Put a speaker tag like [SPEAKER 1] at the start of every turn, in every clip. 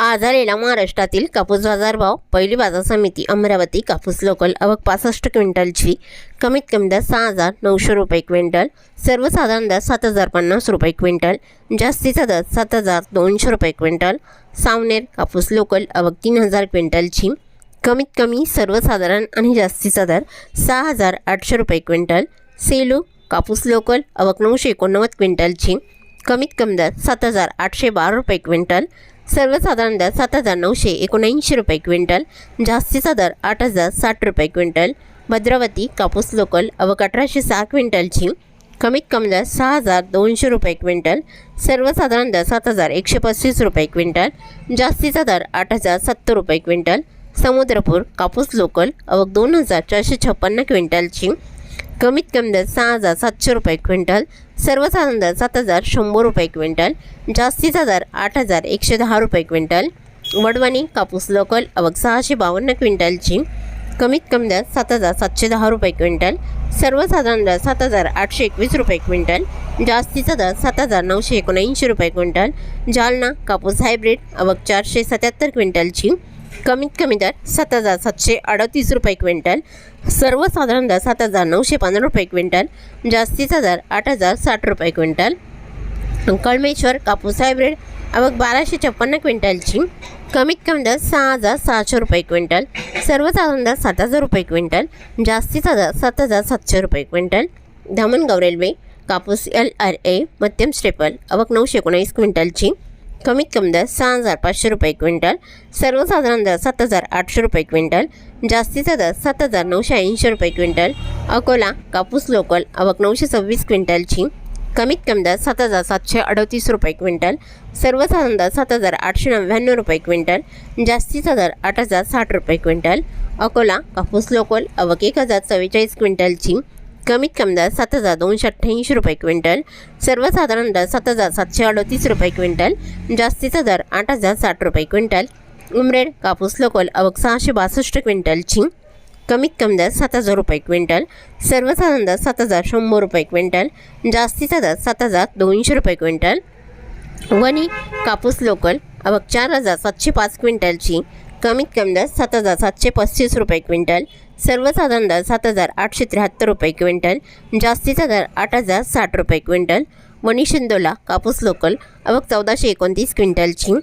[SPEAKER 1] आज आलेला महाराष्ट्रातील कापूस बाजार भाव पहिली बाजार समिती अमरावती कापूस लोकल अवक पासष्ट क्विंटलची. कमीत कमी दर सहा हजार नऊशे रुपये क्विंटल. सर्वसाधारण दर सात हजार पन्नास रुपये क्विंटल. जास्तीचा दर सात हजार दोनशे रुपये क्विंटल. सावनेर कापूस लोकल अवक तीन हजार क्विंटलची. कमीत कमी सर्वसाधारण आणि जास्तीचा दर सहा हजार आठशे रुपये क्विंटल. सेलू कापूस लोकल अवक नऊशे एकोणनव्वद क्विंटलची. कमीत कमी दर सात हजार आठशे बारा रुपये क्विंटल. सर्वसाधारण दर सात हजार नऊशे एकोणऐंशी रुपये क्विंटल जास्तीचा दर आठ हजार साठ रुपये क्विंटल भद्रावती कापूस लोकल अवक अठराशे सहा क्विंटलची कमीत कमी दर सहा हजार दोनशे रुपये क्विंटल सर्वसाधारण दर सात हजार एकशे पस्तीस रुपये क्विंटल जास्तीचा दर आठ हजार सत्तर रुपये क्विंटल समुद्रपूर कापूस लोकल अवक दोन हजार चारशे छप्पन्न क्विंटलची कमीत कमी दर सहा हजार सातशे रुपये क्विंटल सर्वसाधारण दर सात हजार शंभर रुपये क्विंटल जास्तीचा दर आठ हजार एकशे दहा रुपये क्विंटल. वडवणी कापूस लोकल अवक सहाशे बावन्न क्विंटलची कमीत कमी दर सात हजार सातशे दहा रुपये क्विंटल सर्वसाधारण दर सात हजार आठशे एकवीस रुपये क्विंटल जास्तीचा दर सात हजार नऊशे एकोणऐंशी रुपये क्विंटल. जालना कापूस हायब्रिड अवक चारशे सत्याहत्तर क्विंटलची कमीत कमी दर सात हजार सातशे अडतीस रुपये क्विंटल. सर्वसाधारण दर सात हजार नऊशे पंधरा रुपये क्विंटल. जास्तीचा दर आठ हजार साठ रुपये क्विंटल. कळमेश्वर कापूस हायब्रिड आवक बाराशे छप्पन्न क्विंटलची. कमीत कमी दर सहा हजार सहाशे रुपये क्विंटल. सर्वसाधारण दर सात हजार रुपये क्विंटल. जास्तीचा दर सात हजार सातशे रुपये क्विंटल. धामणगाव रेल्वे कापूस एल आर ए मध्यम स्टेपल अवक नऊशे एकोणीस क्विंटलची. कमीत कमी दर सहा हजार पाचशे रुपये क्विंटल सर्वसाधारण दर सात हजार आठशे रुपये क्विंटल जास्तीचा दर सात हजार नऊशे ऐंशी रुपये क्विंटल अकोला कापूस लोकल अवक नऊशे सव्वीस क्विंटलची कमीत कमी दर सात हजार सातशे अडतीस रुपये क्विंटल सर्वसाधारण दर सात हजार आठशे नव्याण्णव रुपये क्विंटल जास्तीचा दर आठ हजार साठ रुपये क्विंटल अकोला कापूस लोकल अवक एक हजार चव्वेचाळीस क्विंटलची कमीत कमी दर सात हजार दोनशे अठ्ठ्याऐंशी रुपये क्विंटल. सर्वसाधारण दर सात हजार सातशे अडतीस रुपये क्विंटल. जास्तीचा दर आठ हजार साठ रुपये क्विंटल. उमरेड कापूस लोकल अवक सहाशे बासष्ट क्विंटलची कमीत कमी दर सात हजार रुपये क्विंटल. सर्वसाधारण दर सात हजार शंभर रुपये क्विंटल. जास्तीचा दर सात हजार दोनशे रुपये क्विंटल. वणी कापूस लोकल अवक चार हजार सातशे पाच क्विंटलची कमीत कमी दर सात हजार सातशे पस्तीस रुपये क्विंटल सर्वसाधारण दर सात हजार आठशे त्र्याहत्तर रुपये क्विंटल जास्तीचा दर आठ हजार साठ रुपये क्विंटल. वणी शिंदोला कापूस लोकल अवघ चौदाशे एकोणतीस क्विंटलची.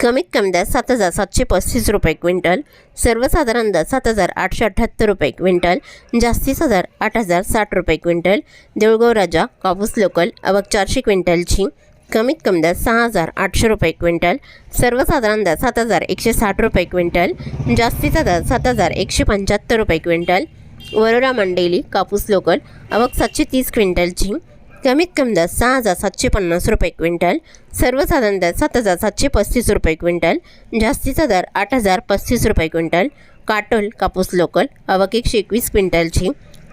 [SPEAKER 1] कमीत कमी दर सात हजार सातशे पस्तीस रुपये क्विंटल सर्वसाधारण दर सात हजार आठशे अठ्ठ्याहत्तर रुपये क्विंटल जास्तीचा दर आठ हजार साठ रुपये क्विंटल. देऊळगाव राजा कापूस लोकल अवक चारशे क्विंटलची. कमीत कमी दर सहा हजार आठशे रुपये क्विंटल. सर्वसाधारण दर सात हजार एकशे साठ रुपये क्विंटल. जास्तीचा दर सात हजार एकशे पंच्याहत्तर रुपये क्विंटल. वरोरा मंडेली कापूस लोकल अवक सातशे तीस क्विंटलची कमीत कमी दर सहा हजार सातशे पन्नास रुपये क्विंटल. सर्वसाधारण दर सात हजार सातशे पस्तीस रुपये क्विंटल. जास्तीचा दर आठ हजार पस्तीस रुपये क्विंटल. काटोल कापूस लोकल अवक एकशे एकवीस क्विंटलची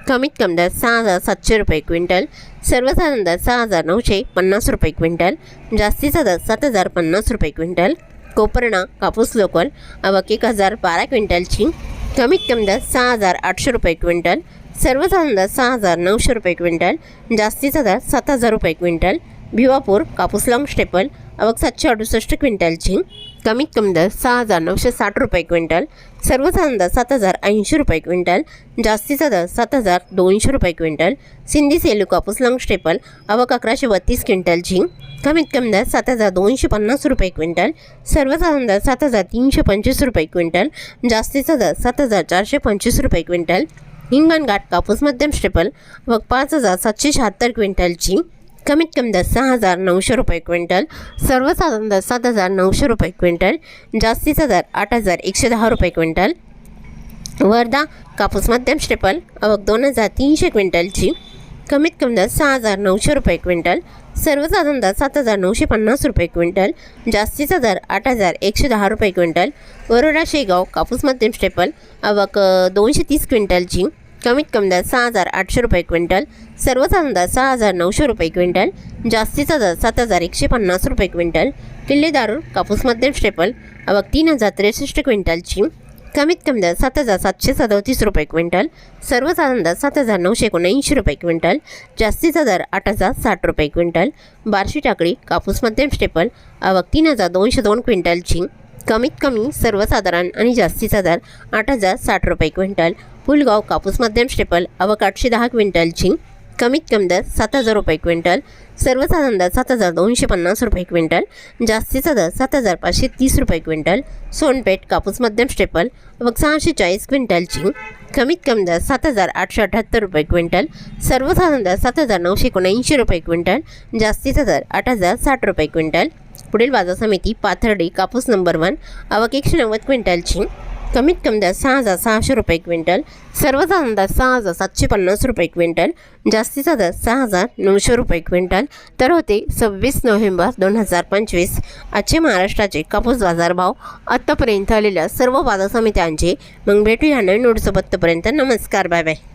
[SPEAKER 1] कमीत कमी दर सहा हजार सातशे रुपये क्विंटल सर्वसाधारण दर सहा हजार नऊशे पन्नास रुपये क्विंटल जास्तीचा दर सात हजार पन्नास रुपये क्विंटल कोपरणा कापूस लोकल अवक एक हजार बारा क्विंटलची कमीत कमी दर सहा हजार आठशे रुपये क्विंटल सर्वसाधारण दर सहा हजार नऊशे रुपये क्विंटल जास्तीचा दर सात हजार रुपये क्विंटल भिवापूर कापूस लॉंग स्टेपल अवक सातशे अडुसष्ट क्विंटलची कमीत कमी दर सहा हजार नऊशे साठ रुपये क्विंटल सर्वसाधारण दर सात हजार ऐंशी रुपये क्विंटल जास्तीचा दर सात हजार दोनशे रुपये क्विंटल सिंधी सेलू कापूस लॉंग स्टेपल अवक अकराशे बत्तीस क्विंटलची कमीत कमी दर सात हजार दोनशे पन्नास रुपये क्विंटल सर्वसाधारण दर सात हजार तीनशे पंचवीस रुपये क्विंटल जास्तीचा दर सात हजार चारशे पंचवीस रुपये क्विंटल हिंगणघाट कापूस मध्यम स्टेपल व पाच हजार सातशे शहात्तर क्विंटलची कमीत कमी दर सहा हजार नऊशे रुपये क्विंटल सर्वसाधारण दर सात हजार नऊशे रुपये क्विंटल जास्तीचा दर आठ हजार एकशे दहा रुपये क्विंटल वर्धा कापूस मध्यम स्टेपल अवक दोन हजार तीनशे क्विंटलची कमीत कमी दर सहा हजार नऊशे रुपये क्विंटल सर्वसाधारण दर सात हजार नऊशे पन्नास रुपये क्विंटल जास्तीचा दर आठ हजार एकशे दहा रुपये क्विंटल वरोडा शेगाव कापूस मध्यम स्टेपल आवक दोनशे तीस क्विंटलची कमीत कमी दर सहा हजार आठशे रुपये क्विंटल सर्वसाधारण दर सहा हजार नऊशे रुपये क्विंटल जास्तीचा दर सात हजार एकशे पन्नास रुपये क्विंटल किल्ले दारूर कापूस मध्यम स्टेपल आवक तीन हजार त्रेसष्ट क्विंटलची कमीत कमी दर सात हजार सातशे सदोतीस रुपये क्विंटल सर्वसाधारण दर सात हजार नऊशे एकोणऐंशी रुपये क्विंटल जास्तीचा दर आठ हजार साठ रुपये क्विंटल बार्शी टाकळी कापूस मध्यम स्टेपल आवक तीन हजार दोनशे दोन क्विंटलची कमीत कमी सर्वसाधारण आणि जास्तीचा दर आठ हजार साठ रुपये क्विंटल पुलगाव कापूस मध्यम स्टेपल आवक आठशे दहा क्विंटलची कमीत कमी दर सात हजार रुपये क्विंटल सर्वसाधारण दर सात हजार दोनशे पन्नास रुपये क्विंटल जास्तीचा दर सात हजार पाचशे तीस रुपये क्विंटल सोनपेठ कापूस मध्यम स्टेपल व सहाशे चाळीस क्विंटलची कमीत कमी दर सात हजार आठशे अठ्याहत्तर रुपये क्विंटल सर्वसाधारण दर सात हजार नऊशे एकोणऐंशी रुपये क्विंटल जास्तीचा दर आठ हजार साठ रुपये क्विंटल. पुढील बाजार समिती पाथर्डी कापूस नंबर वन आवक एकशे नव्वद क्विंटलची कमीत कमी दर सहा हजार सहाशे रुपये क्विंटल. सर्वसाधारण दर सहा हजार सातशे पन्नास रुपये क्विंटल. जास्तीचा दर सहा हजार नऊशे रुपये क्विंटल. तर होते सव्वीस नोव्हेंबर दोन हजार पंचवीस. आजचे महाराष्ट्राचे कापूस बाजारभाव आत्तापर्यंत आलेल्या सर्व बाजार समित्यांचे. मग भेटूया नवीन नोटसोबतपर्यंत नमस्कार बाय बाय.